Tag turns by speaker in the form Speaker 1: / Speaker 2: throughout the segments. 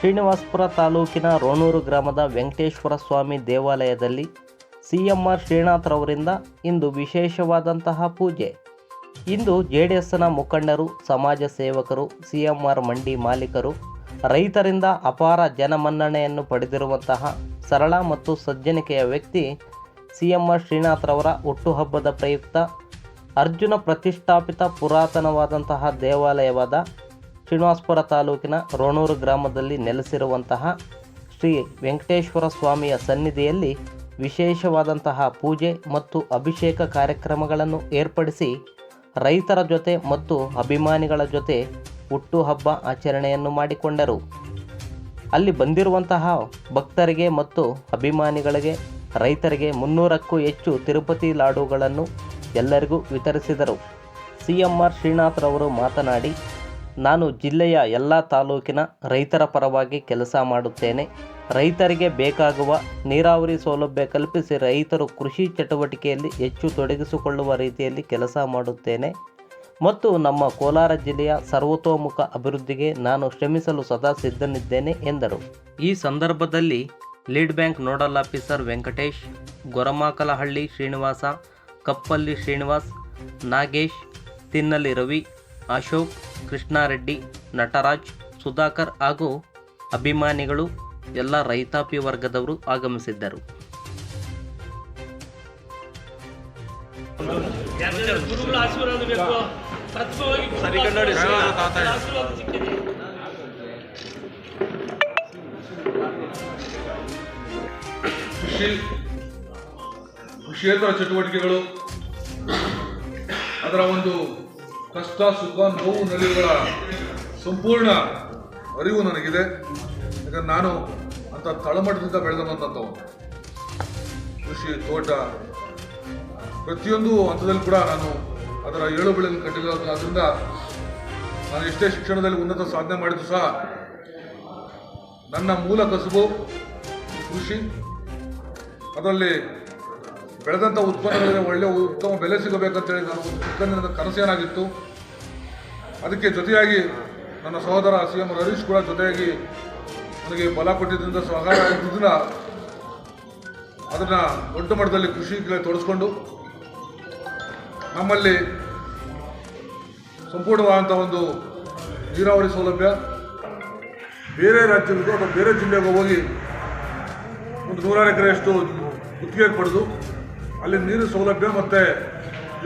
Speaker 1: ಶ್ರೀನಿವಾಸಪುರ ತಾಲೂಕಿನ ರೋಣೂರು ಗ್ರಾಮದ ವೆಂಕಟೇಶ್ವರ ಸ್ವಾಮಿ ದೇವಾಲಯದಲ್ಲಿ ಸಿ ಎಂ ಆರ್ ಶ್ರೀನಾಥ್ರವರಿಂದ ಇಂದು ವಿಶೇಷವಾದಂತಹ ಪೂಜೆ. ಇಂದು ಜೆ ಡಿ ಎಸ್ನ ಮುಖಂಡರು, ಸಮಾಜ ಸೇವಕರು ಸಿ ಎಂ ಆರ್ ಮಂಡಿ ಮಾಲೀಕರು ರೈತರಿಂದ ಅಪಾರ ಜನಮನ್ನಣೆಯನ್ನು ಪಡೆದಿರುವಂತಹ ಸರಳ ಮತ್ತು ಸಜ್ಜನಿಕೆಯ ವ್ಯಕ್ತಿ ಸಿ ಎಂ ಆರ್ ಶ್ರೀನಾಥ್ರವರ ಹುಟ್ಟುಹಬ್ಬದ ಪ್ರಯುಕ್ತ ಅರ್ಜುನ ಪ್ರತಿಷ್ಠಾಪಿತ ಪುರಾತನವಾದಂತಹ ದೇವಾಲಯವಾದ ಶ್ರೀನಿವಾಸಪುರ ತಾಲೂಕಿನ ರೋಣೂರು ಗ್ರಾಮದಲ್ಲಿ ನೆಲೆಸಿರುವಂತಹ ಶ್ರೀ ವೆಂಕಟೇಶ್ವರ ಸ್ವಾಮಿಯ ಸನ್ನಿಧಿಯಲ್ಲಿ ವಿಶೇಷವಾದಂತಹ ಪೂಜೆ ಮತ್ತು ಅಭಿಷೇಕ ಕಾರ್ಯಕ್ರಮಗಳನ್ನು ಏರ್ಪಡಿಸಿ ರೈತರ ಜೊತೆ ಮತ್ತು ಅಭಿಮಾನಿಗಳ ಜೊತೆ ಹುಟ್ಟುಹಬ್ಬ ಆಚರಣೆಯನ್ನು ಮಾಡಿಕೊಂಡರು. ಅಲ್ಲಿ ಬಂದಿರುವಂತಹ ಭಕ್ತರಿಗೆ ಮತ್ತು ಅಭಿಮಾನಿಗಳಿಗೆ, ರೈತರಿಗೆ ಮುನ್ನೂರಕ್ಕೂ ಹೆಚ್ಚು ತಿರುಪತಿ ಲಾಡುಗಳನ್ನು ಎಲ್ಲರಿಗೂ ವಿತರಿಸಿದರು. ಸಿ ಎಂ ಆರ್ ಶ್ರೀನಾಥ್ರವರು ಮಾತನಾಡಿ ನಾನು ಜಿಲ್ಲೆಯ ಎಲ್ಲ ತಾಲೂಕಿನ ರೈತರ ಪರವಾಗಿ ಕೆಲಸ ಮಾಡುತ್ತೇನೆ. ರೈತರಿಗೆ ಬೇಕಾಗುವ ನೀರಾವರಿ ಸೌಲಭ್ಯ ಕಲ್ಪಿಸಿ ರೈತರು ಕೃಷಿ ಚಟುವಟಿಕೆಯಲ್ಲಿ ಹೆಚ್ಚು ತೊಡಗಿಸಿಕೊಳ್ಳುವ ರೀತಿಯಲ್ಲಿ ಕೆಲಸ ಮಾಡುತ್ತೇನೆ. ಮತ್ತು ನಮ್ಮ ಕೋಲಾರ ಜಿಲ್ಲೆಯ ಸರ್ವತೋಮುಖ ಅಭಿವೃದ್ಧಿಗೆ ನಾನು ಶ್ರಮಿಸಲು ಸದಾ ಸಿದ್ಧನಿದ್ದೇನೆ, ಎಂದರು. ಈ ಸಂದರ್ಭದಲ್ಲಿ lead bank nodal officer Venkatesh, Goramakalahalli Srinivasa, Kappalli Srinivas, Nagesh ತಿನ್ನಲಿ ರವಿ, ಅಶೋಕ್ ಕೃಷ್ಣಾರೆಡ್ಡಿ, ನಟರಾಜ್, ಸುಧಾಕರ್ ಹಾಗೂ ಅಭಿಮಾನಿಗಳು ಎಲ್ಲ ರೈತಾಪಿ ವರ್ಗದವರು ಆಗಮಿಸಿದ್ದರು.
Speaker 2: ಯಾಕಂದ್ರೆ ಗುರುಗಳ ಆಶೀರ್ವಾದ ಬೇಕು ತತ್ವವಾಗಿ ಗುರುಗಳ ಆಶೀರ್ವಾದ ಸಿಕ್ಕಿದೆ
Speaker 3: ಕೃಷಿ ಕೃಷಿಯೇತರ ಚಟುವಟಿಕೆಗಳು ಅದರ ಒಂದು ಕಷ್ಟ, ಸುಖ, ನೋವು ನಲಿಗಳ ಸಂಪೂರ್ಣ ಅರಿವು ನನಗಿದೆ. ಯಾಕಂದ್ರೆ ನಾನು ಅಂತ ತಳಮಟ್ಟದಿಂದ ಬೆಳೆದಂಥವು ಕೃಷಿ, ತೋಟ, ಪ್ರತಿಯೊಂದು ಹಂತದಲ್ಲಿ ಕೂಡ ನಾನು ಅದರ ಏಳು ಬೆಳೆಯನ್ನು ಕಟ್ಟಿರೋದ್ರಿಂದ ನಾನು ಎಷ್ಟೇ ಶಿಕ್ಷಣದಲ್ಲಿ ಉನ್ನತ ಸಾಧನೆ ಮಾಡಿದ್ರು ಸಹ ನನ್ನ ಮೂಲ ಕಸುಬು ಕೃಷಿ. ಅದರಲ್ಲಿ ಬೆಳೆದಂಥ ಉತ್ಪನ್ನಗಳಿಗೆ ಒಳ್ಳೆಯ ಉತ್ತಮ ಬೆಲೆ ಸಿಗಬೇಕಂತೇಳಿ ನಾನು ಚಿಕ್ಕಂದಿನ ಕನಸೇನಾಗಿತ್ತು ಅದಕ್ಕೆ ಜೊತೆಯಾಗಿ ನನ್ನ ಸಹೋದರ ಸಿ ಎಂ ಹರೀಶ್ ಕೂಡ ಜೊತೆಯಾಗಿ ನನಗೆ ಬಲ ಕೊಟ್ಟಿದ್ದರಿಂದ ಸಹಕಾರ ಆಗಿದ್ದರಿಂದ ಅದನ್ನು ದೊಡ್ಡ ಮಟ್ಟದಲ್ಲಿ ಕೃಷಿಗೆ ತೊಡಸ್ಕೊಂಡು ನಮ್ಮಲ್ಲಿ ಸಂಪೂರ್ಣವಾದಂಥ ಒಂದು ನೀರಾವರಿ ಸೌಲಭ್ಯ ಬೇರೆ ರಾಜ್ಯಗಳಿಗೂ ಅಥವಾ ಬೇರೆ ಜಿಲ್ಲೆಗೂ ಹೋಗಿ ಒಂದು ನೂರಾರು ಎಕರೆಯಷ್ಟು ಗುತ್ತಿಗೆ ಪಡೆದು ಅಲ್ಲಿ ನೀರು ಸೌಲಭ್ಯ ಮತ್ತು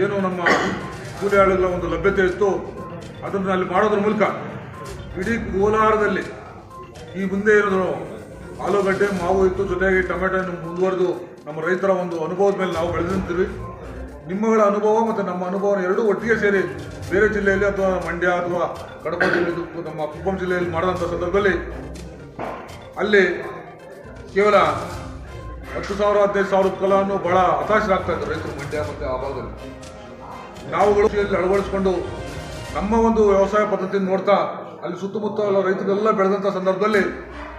Speaker 3: ಏನು ನಮ್ಮ ಕೂಲಿ ಆಳುಗಳ ಒಂದು ಲಭ್ಯತೆ ಇತ್ತು ಅದನ್ನು ಅಲ್ಲಿ ಮಾಡೋದ್ರ ಮೂಲಕ ಇಡೀ ಕೋಲಾರದಲ್ಲಿ ಈ ಮುಂದೆ ಇರೋದು ಆಲೂಗಡ್ಡೆ, ಮಾವು ಇತ್ತು. ಜೊತೆಗೆ ಟೊಮೆಟೊ ಮುಂದುವರೆದು ನಮ್ಮ ರೈತರ ಒಂದು ಅನುಭವದ ಮೇಲೆ ನಾವು ಬೆಳೆದಿರ್ತೀವಿ. ನಿಮ್ಮಗಳ ಅನುಭವ ಮತ್ತು ನಮ್ಮ ಅನುಭವ ಎರಡೂ ಒಟ್ಟಿಗೆ ಸೇರಿ ಬೇರೆ ಜಿಲ್ಲೆಯಲ್ಲಿ ಅಥವಾ ಮಂಡ್ಯ ಅಥವಾ ಕಡಪ ಜಿಲ್ಲೆ ನಮ್ಮ ಕುಪ್ಪಂ ಜಿಲ್ಲೆಯಲ್ಲಿ ಮಾಡಿದಂಥ ಸಂದರ್ಭದಲ್ಲಿ ಅಲ್ಲಿ ಕೇವಲ ಹತ್ತು ಸಾವಿರ, ಹದಿನೈದು ಸಾವಿರ ಕಲವನ್ನು ಭಾಳ ಹತಾಶರಾಗ್ತಾ ಇದ್ದಾರೆ ರೈತರು ಮಂಡ್ಯ ಮತ್ತು ಆ ಭಾಗದಲ್ಲಿ. ನಾವುಗಳು ಅಳವಡಿಸಿಕೊಂಡು ನಮ್ಮ ಒಂದು ವ್ಯವಸಾಯ ಪದ್ಧತಿಯನ್ನು ನೋಡ್ತಾ ಅಲ್ಲಿ ಸುತ್ತಮುತ್ತ ರೈತರೆಲ್ಲ ಬೆಳೆದಂಥ ಸಂದರ್ಭದಲ್ಲಿ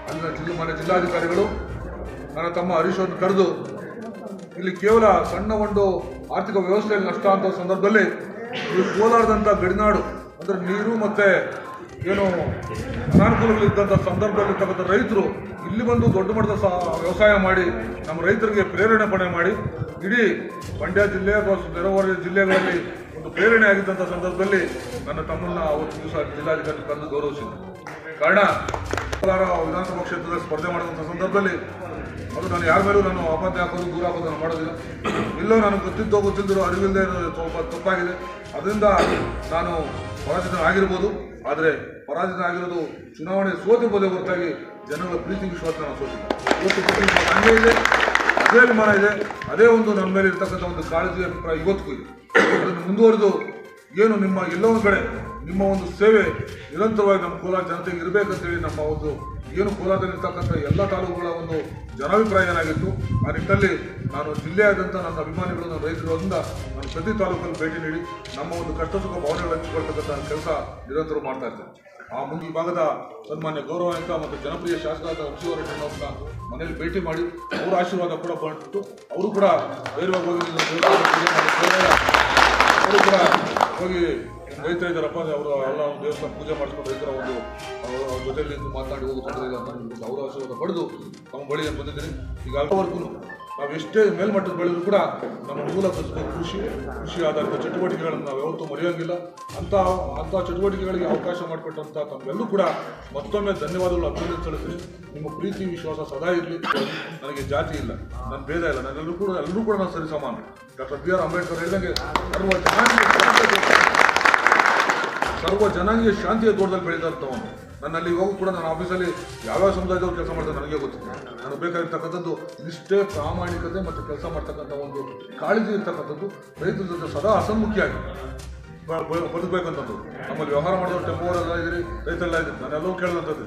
Speaker 3: ಅಲ್ಲಿನ ಜಿಲ್ಲಾ ಮನೆ ಜಿಲ್ಲಾಧಿಕಾರಿಗಳು, ನನ್ನ ತಮ್ಮ ಹರೀಶವನ್ನು ಕರೆದು ಇಲ್ಲಿ ಕೇವಲ ಸಣ್ಣ ಒಂದು ಆರ್ಥಿಕ ವ್ಯವಸ್ಥೆಯಲ್ಲಿ ನಷ್ಟ ಅಂತ ಸಂದರ್ಭದಲ್ಲಿ ಇಲ್ಲಿ ಕೋಲಾರದಂಥ ಗಡಿನಾಡು, ಅಂದರೆ ನೀರು ಮತ್ತು ಏನು ಅನಾನುಕೂಲಗಳಿದ್ದಂಥ ಸಂದರ್ಭದಲ್ಲಿ ಇರ್ತಕ್ಕಂಥ ರೈತರು ಇಲ್ಲಿ ಬಂದು ದೊಡ್ಡ ಮಟ್ಟದ ಸಹ ವ್ಯವಸಾಯ ಮಾಡಿ ನಮ್ಮ ರೈತರಿಗೆ ಪ್ರೇರಣೆ ಪಡೆ ಮಾಡಿ ಇಡೀ ಮಂಡ್ಯ ಜಿಲ್ಲೆ ಅಥವಾ ನೆರೆಹೊರೆ ಜಿಲ್ಲೆಗಳಲ್ಲಿ ಪ್ರೇರಣೆ ಆಗಿದ್ದಂಥ ಸಂದರ್ಭದಲ್ಲಿ ನನ್ನ ತಮ್ಮನ್ನ ಅವತ್ತು ದಿವಸ ಜಿಲ್ಲಾಧಿಕಾರಿ ತಂದು ಗೌರವಿಸಿದ್ರು ಕಾರಣ ವಿಧಾನಸಭಾ ಕ್ಷೇತ್ರದಲ್ಲಿ ಸ್ಪರ್ಧೆ ಮಾಡಿದಂಥ ಸಂದರ್ಭದಲ್ಲಿ ಅದು ನಾನು ಯಾರ ಮೇಲೂ ನಾನು ಅಪವಾದ ಹಾಕೋದು, ದೂರ ಹಾಕೋದು ನಾನು ಮಾಡೋದಿಲ್ಲ. ಇಲ್ಲೋ ನಾನು ಗೊತ್ತಿದ್ದೋ ಗೊತ್ತಿಲ್ಲದಿರೋ ಅರಿವಿಲ್ಲದೆ ಸ್ವಲ್ಪ ತಪ್ಪಾಗಿದೆ. ಅದರಿಂದ ನಾನು ಪರಾಜಿತ ಆಗಿರ್ಬೋದು. ಆದರೆ ಪರಾಜಿತ ಆಗಿರೋದು ಚುನಾವಣೆ ಸೋತಿರ್ಬೋದೇ ಹೊರತಾಗಿ ಜನಗಳ ಪ್ರೀತಿ ವಿಶ್ವಾಸ ನಾನು ಸೋತಿಲ್ಲ ಇವತ್ತು ಇದೆ. ಅದೇ ಅಭಿಮಾನ ಇದೆ. ಅದೇ ಒಂದು ನನ್ನ ಮೇಲೆ ಇರ್ತಕ್ಕಂಥ ಒಂದು ಕಾಳಜಿ ಅಭಿಪ್ರಾಯ ಇವತ್ತಿಗೂ ಇದೆ. ಅದನ್ನು ಮುಂದುವರೆದು ಏನು ನಿಮ್ಮ ಎಲ್ಲೊಂದು ಕಡೆ ನಿಮ್ಮ ಒಂದು ಸೇವೆ ನಿರಂತರವಾಗಿ ನಮ್ಮ ಕೋಲಾರ ಜನತೆಗೆ ಇರಬೇಕಂತೇಳಿ ನಮ್ಮ ಒಂದು ಏನು ಕೋಲಾರದಲ್ಲಿರ್ತಕ್ಕಂಥ ಎಲ್ಲ ತಾಲೂಕುಗಳ ಒಂದು ಜನಾಭಿಪ್ರಾಯ ಏನಾಗಿತ್ತು, ಆ ನಿಟ್ಟಿನಲ್ಲಿ ನಾನು ಜಿಲ್ಲೆಯಾದಂಥ ನನ್ನ ಅಭಿಮಾನಿಗಳು, ನನ್ನ ರೈತರಿಂದ ನಾನು ಪ್ರತಿ ತಾಲೂಕಲ್ಲಿ ಭೇಟಿ ನೀಡಿ ನಮ್ಮ ಒಂದು ಕಷ್ಟ ಸುಖ ಭಾವನೆಗಳನ್ನು ಹಂಚಿಕೊಳ್ತಕ್ಕಂಥ ಕೆಲಸ ನಿರಂತರ ಮಾಡ್ತಾ ಇರ್ತೇನೆ. ಆ ಮುಂದಿನ ಭಾಗದ ಸನ್ಮಾನ್ಯ ಗೌರವಾನ್ವಿತ ಮತ್ತು ಜನಪ್ರಿಯ ಶಾಸಕರಾದ ವಂಶೀವರೆಡ್ಡಿ ಮನೆಯಲ್ಲಿ ಭೇಟಿ ಮಾಡಿ ಅವರ ಆಶೀರ್ವಾದ ಕೂಡ ಪಟ್ಟು ಅವರು ಕೂಡ ಅವರು ಕೂಡ ಹೋಗಿ ರೈತರು ಇದ್ದಾರಪ್ಪ ಅವರು ಎಲ್ಲ ದೇವಸ್ಥಾನ ಪೂಜೆ ಮಾಡಿಸ್ಕೊಂಡು ರೈತರ ಒಂದು, ಅವರ ಜೊತೆಯಲ್ಲಿ ಮಾತಾಡಿ ಹೋಗೋ ತೊಂದರೆ ಇಲ್ಲ ಅಂತ ಅವರ ಆಶೀರ್ವಾದ ಪಡೆದು ತಮ್ಮ ಬಳಿ ಬಂದಿದ್ದೀನಿ. ಈಗ ಅಲ್ಲಿವರೆಗೂ ನಾವು ಎಷ್ಟೇ ಮೇಲ್ಮಟ್ಟದ ಬೆಳೆದ್ರು ಕೂಡ ನಮ್ಮ ಮೂಲ ಕೃಷಿ ಕೃಷಿ ಆಧಾರಿತ ಚಟುವಟಿಕೆಗಳನ್ನು ನಾವು ಯಾವತ್ತೂ ಮರೆಯೋಂಗಿಲ್ಲ. ಅಂತ ಅಂಥ ಚಟುವಟಿಕೆಗಳಿಗೆ ಅವಕಾಶ ಮಾಡಿಕೊಟ್ಟಂಥ ತಮ್ಮೆಲ್ಲೂ ಕೂಡ ಮತ್ತೊಮ್ಮೆ ಧನ್ಯವಾದಗಳು ಅಭಿನಂದನೆ ಸಲ್ಲಿಸ್ತೀನಿ. ನಿಮ್ಮ ಪ್ರೀತಿ, ವಿಶ್ವಾಸ ಸದಾ ಇರಲಿ. ನನಗೆ ಜಾತಿ ಇಲ್ಲ, ನನ್ನ ಭೇದ ಇಲ್ಲ, ನನ್ನೆಲ್ಲರೂ ಕೂಡ, ಎಲ್ಲರೂ ಕೂಡ ನಾನು ಸರಿ ಸಮಾನ. ಡಾಕ್ಟರ್ ಬಿ ಆರ್ ಅಂಬೇಡ್ಕರ್ ಹೇಳಿದಂಗೆ ಸರ್ವ ಜನಾಂಗೀಯ ಸರ್ವ ಜನಾಂಗೀಯ ಶಾಂತಿಯ ತೋಟದಲ್ಲಿ ನನ್ನಲ್ಲಿ ಹೋಗು ಕೂಡ ನಾನು ಆಫೀಸಲ್ಲಿ ಯಾವ್ಯಾವ ಸಮುದಾಯದವ್ರು ಕೆಲಸ ಮಾಡ್ತಾರೆ ನನಗೆ ಗೊತ್ತಿಲ್ಲ. ನಾನು ಬೇಕಾಗಿರ್ತಕ್ಕಂಥದ್ದು ಇಷ್ಟೇ ಪ್ರಾಮಾಣಿಕತೆ ಮತ್ತು ಕೆಲಸ ಮಾಡ್ತಕ್ಕಂಥ ಒಂದು ಕಾಳಜಿ ಇರ್ತಕ್ಕಂಥದ್ದು ರೈತರ ಜೊತೆ ಸದಾ ಬ- ಬದುಕಬೇಕಂತದ್ದು. ನಮ್ಮಲ್ಲಿ ವ್ಯವಹಾರ ಮಾಡೋರು ಟೆಂಪೋರೆಲ್ಲ ರೈತರೆಲ್ಲ ಇದ್ರಿ ನಾನೆಲ್ಲವೂ ಕೇಳಿದಂಥದ್ದು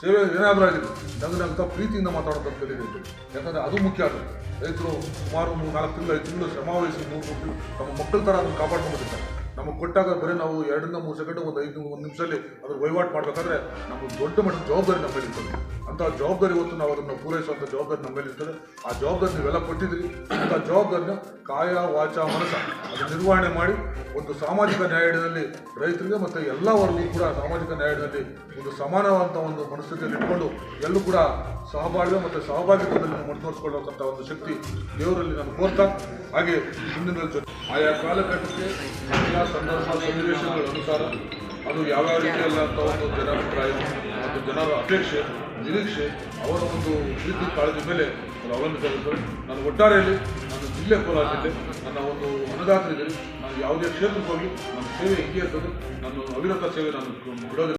Speaker 3: ಸೇವೆ ಏನಾದರೂ ಆಗಿರಲಿ ನನಗೆ ಅಂತ ಪ್ರೀತಿಯಿಂದ ಮಾತಾಡೋದು ಕಲಿಬೇಕು ಯಾಕಂದರೆ ಅದು ಮುಖ್ಯ ಆಗುತ್ತೆ ರೈತರು ಸುಮಾರು ಮೂರು ನಾಲ್ಕು ತಿಂಗಳು ಐದು ತಿಂಗಳು ಶ್ರಮವಹಿಸಿ ಮೂರು ತಮ್ಮ ಮಕ್ಕಳ ಥರ ಅದನ್ನು ಕಾಪಾಡ್ಕೊಂಡ್ಬಿಟ್ಟಿರ್ತಾರೆ ನಮಗೆ ಕೊಟ್ಟಾಗ ಬರೀ ನಾವು ಎರಡರಿಂದ ಮೂರು ಸೆಕೆಂಡ್, ಒಂದು ಐದು ಒಂದು ನಿಮಿಷದಲ್ಲಿ ಅದ್ರ ವಹಿವಾಟು ಮಾಡಬೇಕಾದ್ರೆ ನಮಗೆ ದೊಡ್ಡ ಮಟ್ಟದ ಜವಾಬ್ದಾರಿ ನಮ್ಮ ಮೇಲೆ ಅಂತ ಜವಾಬ್ದಾರಿ ಇವತ್ತು ನಾವು ಅದನ್ನು ಪೂರೈಸುವಂಥ ಜವಾಬ್ದಾರಿ ನಮ್ಮ ಮೇಲೆ ಇರ್ತದೆ ಆ ಜವಾಬ್ದಾರಿ ನೀವೆಲ್ಲ ಕೊಟ್ಟಿದ್ರಿ ಅಂಥ ಜವಾಬ್ದಾರಿನ ಕಾಯ, ವಾಚ, ಮನಸ್ಸ ಅದು ನಿರ್ವಹಣೆ ಮಾಡಿ ಒಂದು ಸಾಮಾಜಿಕ ನ್ಯಾಯದಲ್ಲಿ ರೈತರಿಗೆ ಮತ್ತು ಎಲ್ಲ ವರ್ಗವೂ ಕೂಡ ಸಾಮಾಜಿಕ ನ್ಯಾಯದಲ್ಲಿ ಒಂದು ಸಮಾನವಾದಂಥ ಒಂದು ಮನಸ್ಥಿತಿಯಲ್ಲಿ ಇಟ್ಕೊಂಡು ಎಲ್ಲೂ ಕೂಡ ಸಹಬಾಳ್ವೆ ಮತ್ತು ಸಹಭಾಗಿತ್ವದಲ್ಲಿ ಮುಂದುವರಿಸಿಕೊಳ್ಳುವಂಥ ಒಂದು ಶಕ್ತಿ ದೇವರಲ್ಲಿ ನಾನು ಕೋರ್ತಾ. ಹಾಗೆ ಮುಂದಿನ ಜೊತೆ ಆಯಾ ಕಾಲಘಟ್ಟಕ್ಕೆ ಎಲ್ಲ ಸಂದರ್ಭ ಸನ್ನಿವೇಶಗಳ ಅನುಸಾರ ಅದು ಯಾವ್ಯಾವ ರೀತಿಯಲ್ಲ ಅಂತ ಒಂದು ಜನಾಭಿಪ್ರಾಯ ಮತ್ತು ಜನರ ಅಪೇಕ್ಷೆ, ನಿರೀಕ್ಷೆ, ಅವರ ಒಂದು ಪ್ರೀತಿ ಕಾಳಜಿ ಮೇಲೆ ಅದು ಅವಲಂಬಿಸಿರುತ್ತದೆ ನಾನು ಒಟ್ಟಾರೆಯಲ್ಲಿ ನಾನು ಜಿಲ್ಲೆ ಕೋಲಾರ ನನ್ನ ಒಂದು ಅನ್ನದಾತರಿದ್ದೀನಿ ನಾನು ಯಾವುದೇ ಕ್ಷೇತ್ರಕ್ಕೆ ಹೋಗಿ ನನ್ನ ಸೇವೆ ಇರ್ತದೆ ನನ್ನ ಅವಿರತ ಸೇವೆ ನಾನು ಬಿಡೋದಿಲ್ಲ.